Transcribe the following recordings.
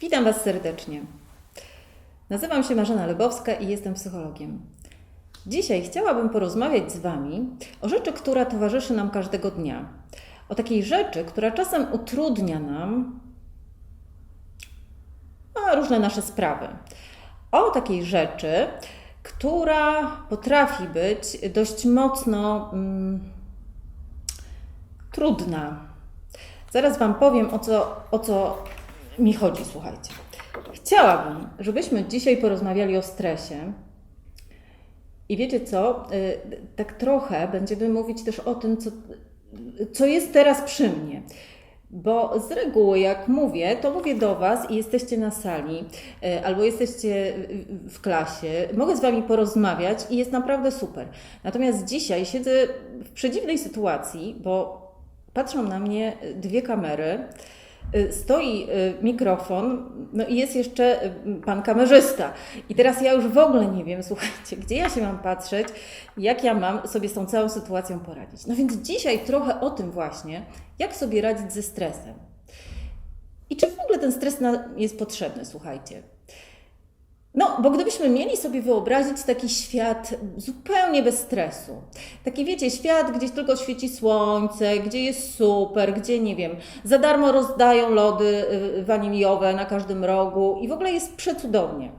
Witam Was serdecznie. Nazywam się Marzena Lebowska i jestem psychologiem. Dzisiaj chciałabym porozmawiać z Wami o rzeczy, która towarzyszy nam każdego dnia. O takiej rzeczy, która czasem utrudnia nam różne nasze sprawy. O takiej rzeczy, która potrafi być dość mocno mm, trudna. Zaraz Wam powiem, o co, o co mi chodzi, słuchajcie. Chciałabym, żebyśmy dzisiaj porozmawiali o stresie. I wiecie co? Y, Tak trochę będziemy mówić też o tym, co, co jest teraz przy mnie. Bo z reguły, jak mówię, to mówię do Was i jesteście na sali, y, albo jesteście w klasie, mogę z Wami porozmawiać i jest naprawdę super. Natomiast dzisiaj siedzę w przedziwnej sytuacji, bo patrzą na mnie dwie kamery. Y, Stoi y, mikrofon, no i jest jeszcze y, pan kamerzysta. I teraz ja już w ogóle nie wiem, słuchajcie, gdzie ja się mam patrzeć, jak ja mam sobie z tą całą sytuacją poradzić. No więc dzisiaj trochę o tym właśnie, jak sobie radzić ze stresem. I czy w ogóle ten stres jest potrzebny, słuchajcie. No, bo gdybyśmy mieli sobie wyobrazić taki świat zupełnie bez stresu, taki wiecie, świat, gdzie tylko świeci słońce, gdzie jest super, gdzie nie wiem, za darmo rozdają lody y, waniliowe na każdym rogu i w ogóle jest przecudownie.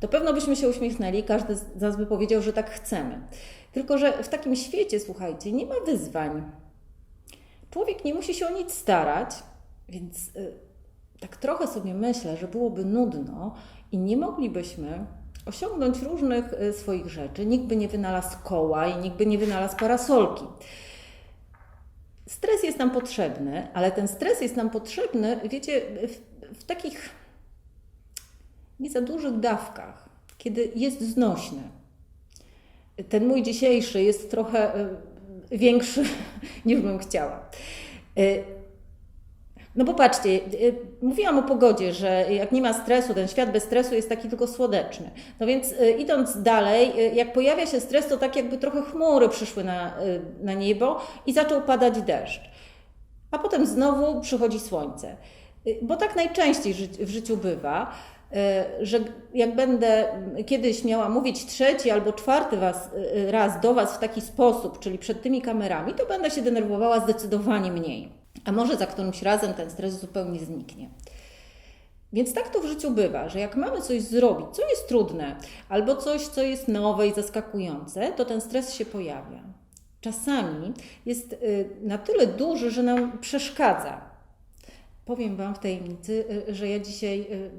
To pewno byśmy się uśmiechnęli, każdy z nas by powiedział, że tak chcemy. Tylko, że w takim świecie, słuchajcie, nie ma wyzwań. Człowiek nie musi się o nic starać, więc y, tak trochę sobie myślę, że byłoby nudno i nie moglibyśmy osiągnąć różnych y, swoich rzeczy. Nikt by nie wynalazł koła i nikt by nie wynalazł parasolki. Stres jest nam potrzebny, ale ten stres jest nam potrzebny, wiecie, w, w takich nie za dużych dawkach, kiedy jest znośny. Ten mój dzisiejszy jest trochę y, większy niż bym chciała. No bo patrzcie, y, mówiłam o pogodzie, że jak nie ma stresu, ten świat bez stresu jest taki tylko słodeczny. No więc y, idąc dalej, y, jak pojawia się stres, to tak jakby trochę chmury przyszły na, na niebo i zaczął padać deszcz. A potem znowu przychodzi słońce. Bo tak najczęściej w życiu bywa, że jak będę kiedyś miała mówić trzeci albo czwarty was, raz do Was w taki sposób, czyli przed tymi kamerami, to będę się denerwowała zdecydowanie mniej. A może za którymś razem ten stres zupełnie zniknie. Więc tak to w życiu bywa, że jak mamy coś zrobić, co jest trudne, albo coś, co jest nowe i zaskakujące, to ten stres się pojawia. Czasami jest y, na tyle duży, że nam przeszkadza. Powiem Wam w tajemnicy, y, że ja dzisiaj y,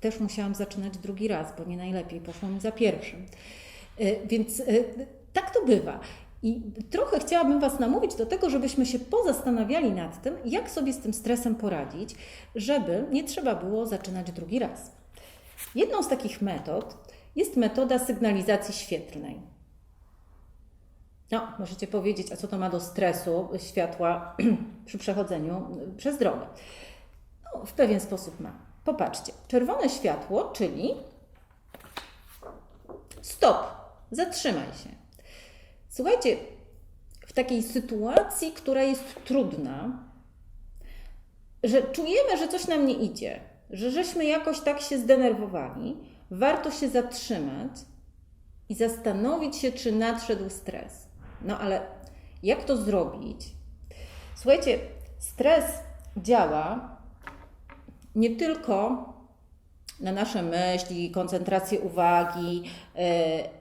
też musiałam zaczynać drugi raz, bo nie najlepiej poszło mi za pierwszym. Więc tak to bywa. I trochę chciałabym Was namówić do tego, żebyśmy się pozastanawiali nad tym, jak sobie z tym stresem poradzić, żeby nie trzeba było zaczynać drugi raz. Jedną z takich metod jest metoda sygnalizacji świetlnej. No, możecie powiedzieć, a co to ma do stresu światła przy przechodzeniu przez drogę? No, w pewien sposób ma. Popatrzcie, czerwone światło, czyli stop, zatrzymaj się. Słuchajcie, w takiej sytuacji, która jest trudna, że czujemy, że coś nam nie idzie, że żeśmy jakoś tak się zdenerwowali, warto się zatrzymać i zastanowić się, czy nadszedł stres. No ale jak to zrobić? Słuchajcie, stres działa nie tylko na nasze myśli, koncentrację uwagi, yy,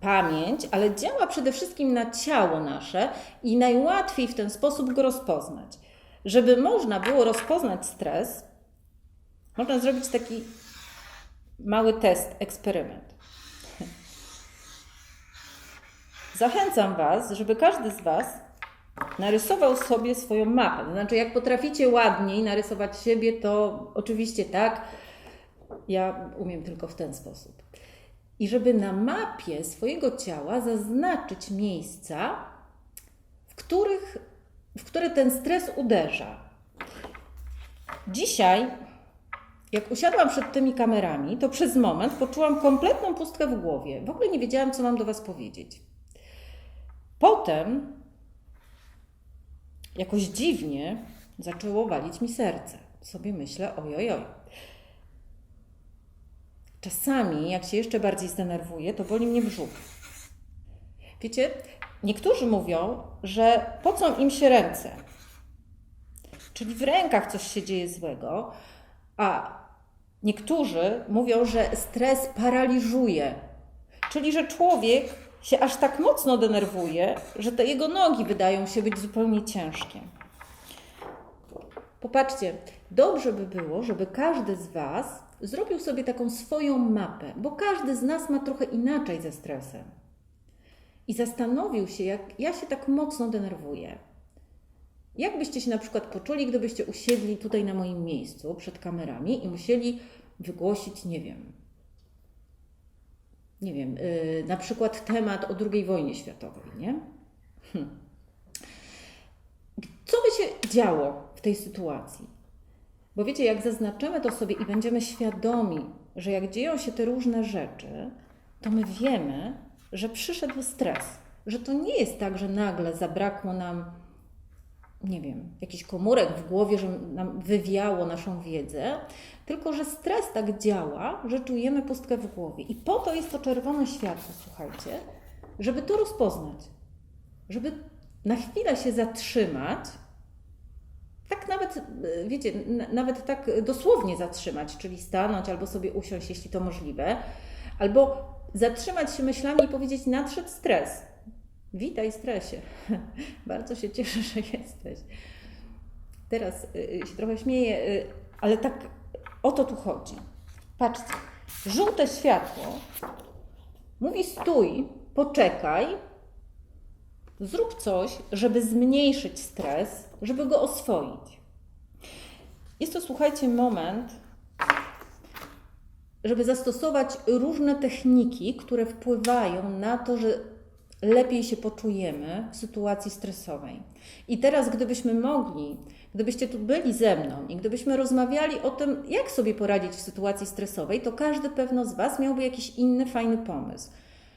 pamięć, ale działa przede wszystkim na ciało nasze i najłatwiej w ten sposób go rozpoznać. Żeby można było rozpoznać stres, można zrobić taki mały test, eksperyment. Zachęcam Was, żeby każdy z Was narysował sobie swoją mapę. Znaczy, jak potraficie ładniej narysować siebie, to oczywiście tak. Ja umiem tylko w ten sposób. I żeby na mapie swojego ciała zaznaczyć miejsca, w których, w które ten stres uderza. Dzisiaj, jak usiadłam przed tymi kamerami, to przez moment poczułam kompletną pustkę w głowie. W ogóle nie wiedziałam, co mam do Was powiedzieć. Potem jakoś dziwnie zaczęło walić mi serce. Sobie myślę, ojojoj. Czasami, jak się jeszcze bardziej zdenerwuję, to boli mnie brzuch. Wiecie, niektórzy mówią, że pocą im się ręce, czyli w rękach coś się dzieje złego, a niektórzy mówią, że stres paraliżuje, czyli że człowiek się aż tak mocno denerwuje, że te jego nogi wydają się być zupełnie ciężkie. Popatrzcie, dobrze by było, żeby każdy z Was zrobił sobie taką swoją mapę, bo każdy z nas ma trochę inaczej ze stresem. I zastanowił się, jak ja się tak mocno denerwuję. Jak byście się na przykład poczuli, gdybyście usiedli tutaj na moim miejscu przed kamerami i musieli wygłosić, nie wiem, nie wiem, yy, na przykład temat o II wojnie światowej, nie? Hm. Co by się działo w tej sytuacji? Bo wiecie, jak zaznaczymy to sobie i będziemy świadomi, że jak dzieją się te różne rzeczy, to my wiemy, że przyszedł stres. Że to nie jest tak, że nagle zabrakło nam, nie wiem, jakichś komórek w głowie, że nam wywiało naszą wiedzę, tylko że stres tak działa, że czujemy pustkę w głowie. I po to jest to czerwone światło, słuchajcie, żeby to rozpoznać. Żeby na chwilę się zatrzymać, tak nawet, wiecie, nawet tak dosłownie zatrzymać, czyli stanąć albo sobie usiąść, jeśli to możliwe, albo zatrzymać się myślami i powiedzieć: Nadszedł stres. Witaj, stresie. Bardzo się cieszę, że jesteś. Teraz się trochę śmieję, ale tak o to tu chodzi. Patrzcie, żółte światło mówi: stój, poczekaj, Zrób coś, żeby zmniejszyć stres, żeby go oswoić. Jest to, słuchajcie, moment, żeby zastosować różne techniki, które wpływają na to, że lepiej się poczujemy w sytuacji stresowej. I teraz, gdybyśmy mogli, gdybyście tu byli ze mną i gdybyśmy rozmawiali o tym, jak sobie poradzić w sytuacji stresowej, to każdy pewno z Was miałby jakiś inny, fajny pomysł.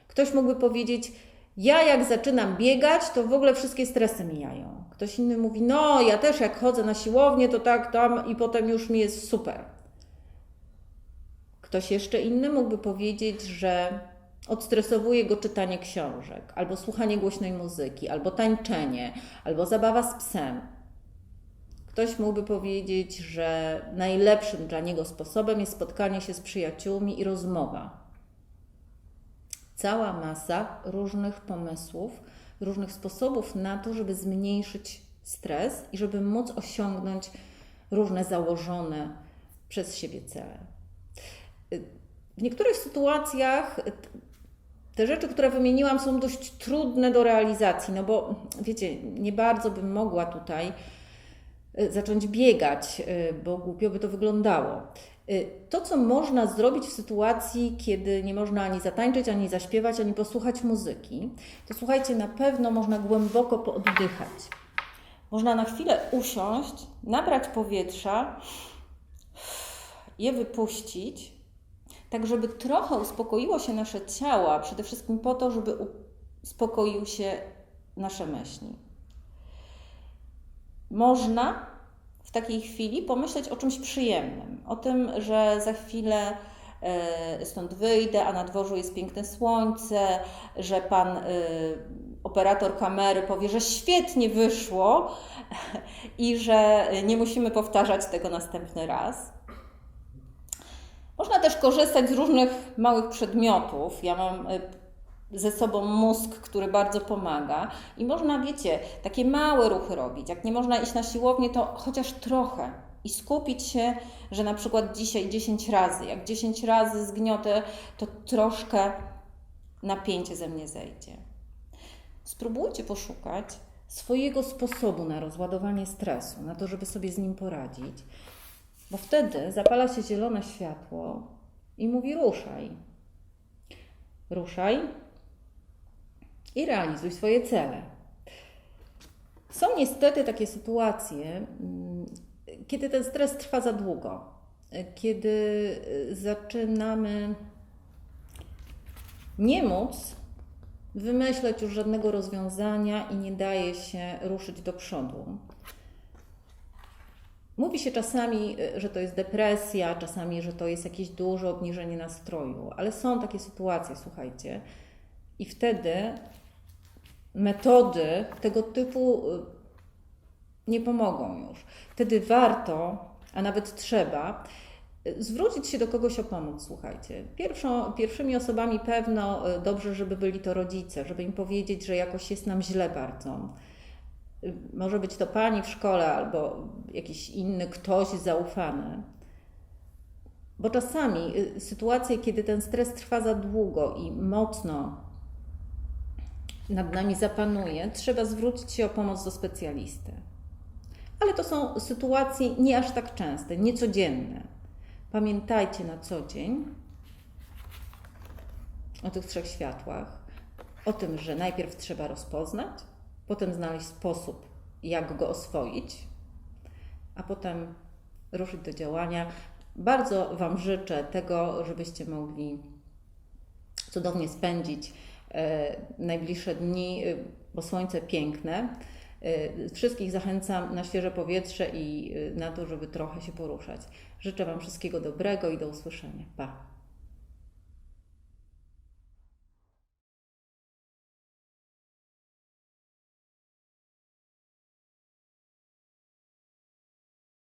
Ktoś mógłby powiedzieć, ja jak zaczynam biegać, to w ogóle wszystkie stresy mijają. Ktoś inny mówi, no ja też jak chodzę na siłownię, to tak tam i potem już mi jest super. Ktoś jeszcze inny mógłby powiedzieć, że odstresowuje go czytanie książek, albo słuchanie głośnej muzyki, albo tańczenie, albo zabawa z psem. Ktoś mógłby powiedzieć, że najlepszym dla niego sposobem jest spotkanie się z przyjaciółmi i rozmowa cała masa różnych pomysłów, różnych sposobów na to, żeby zmniejszyć stres i żeby móc osiągnąć różne założone przez siebie cele. W niektórych sytuacjach te rzeczy, które wymieniłam, są dość trudne do realizacji, no bo wiecie, nie bardzo bym mogła tutaj y, zacząć biegać, y, bo głupio by to wyglądało. Y, to, co można zrobić w sytuacji, kiedy nie można ani zatańczyć, ani zaśpiewać, ani posłuchać muzyki, to słuchajcie, na pewno można głęboko pooddychać. Można na chwilę usiąść, nabrać powietrza, je wypuścić, tak żeby trochę uspokoiło się nasze ciało, a przede wszystkim po to, żeby uspokoił się nasze myśli. Można takiej chwili pomyśleć o czymś przyjemnym, o tym, że za chwilę e, stąd wyjdę, a na dworzu jest piękne słońce, że pan e, operator kamery powie, że świetnie wyszło i że nie musimy powtarzać tego następny raz. Można też korzystać z różnych małych przedmiotów. Ja mam e, ze sobą mózg, który bardzo pomaga. I można, wiecie, takie małe ruchy robić. Jak nie można iść na siłownię, to chociaż trochę. I skupić się, że na przykład dzisiaj 10 razy. Jak 10 razy zgniotę, to troszkę napięcie ze mnie zejdzie. Spróbujcie poszukać swojego sposobu na rozładowanie stresu, na to, żeby sobie z nim poradzić, bo wtedy zapala się zielone światło i mówi: ruszaj. Ruszaj, i realizuj swoje cele. Są niestety takie sytuacje, mm, kiedy ten stres trwa za długo, kiedy zaczynamy nie móc wymyśleć już żadnego rozwiązania i nie daje się ruszyć do przodu. Mówi się czasami, y, że to jest depresja, czasami, że to jest jakieś duże obniżenie nastroju, ale są takie sytuacje, słuchajcie, i wtedy metody tego typu y, nie pomogą już. Wtedy warto, a nawet trzeba, y, zwrócić się do kogoś o pomoc, słuchajcie. Pierwszą, pierwszymi osobami pewno y, dobrze, żeby byli to rodzice, żeby im powiedzieć, że jakoś jest nam źle bardzo. Może być to pani w szkole albo jakiś inny ktoś zaufany. Bo czasami sytuacje, kiedy ten stres trwa za długo i mocno nad nami zapanuje, trzeba zwrócić się o pomoc do specjalisty. Ale to są sytuacje nie aż tak częste, niecodzienne. Pamiętajcie na co dzień o tych trzech światłach, o tym, że najpierw trzeba rozpoznać, potem znaleźć sposób, jak go oswoić, a potem ruszyć do działania. Bardzo Wam życzę tego, żebyście mogli cudownie spędzić najbliższe dni, e, bo słońce piękne. E, Wszystkich zachęcam na świeże powietrze i e, na to, żeby trochę się poruszać. Życzę Wam wszystkiego dobrego i do usłyszenia. Pa!